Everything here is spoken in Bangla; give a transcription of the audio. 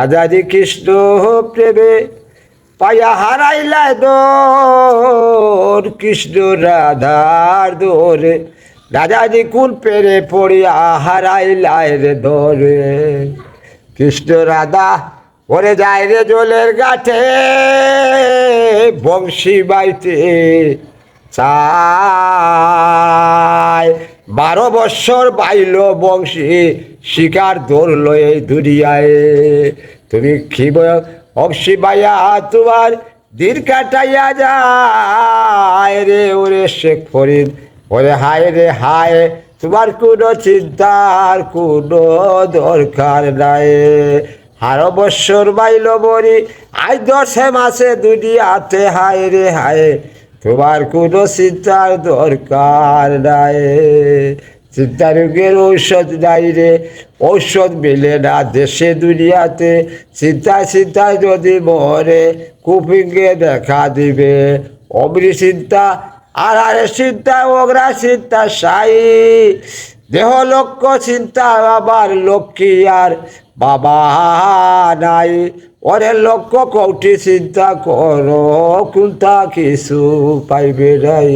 রাজাজি কৃষ্ণ প্রেমে পায়া হারাইলাই দোর, কৃষ্ণ রাধার দোরে। রাজাজি কুল পেরে পড়িয়া হারাইলাই রে দোরে। কৃষ্ণ রাধা, ওরে যায় রে জলের গাঠে বংশী বাইতে চায় বারো বৎসর বাইল বংশী শিকার ধরল এই দুনিয়ায়। তুমি কি বংশী বাইয়া তোমার দিন কাটাইয়া যায় রে ওরে শেখ ফরিদ। ওরে হায় রে হায়, তোমার কোনো চিন্তার কোনো দরকার নাই। হারো বৎসর বাইল বরি আজ দশে মাসে দুনিয়াতে হায় রে হায়। তোমার কোনো চিন্তার দরকার নাই। চিন্তা রোগের ঔষধ নাই রে। ঔষধ মেলে না দেশে, দুনিয়াতে। চিন্তা চিন্তায় যদি মরে কুপিঙ্গে দেখা দিবে। অমরি চিন্তা আর আরে চিন্তা ওগরা চিন্তা সাই। দেহ লক্ষ্য চিন্তা আবার লক্ষ্মী আর বাবা নাই। ওরে লক্ষ কৌটি চিন্তা কর কোনটা কিছু পাইবে নাই।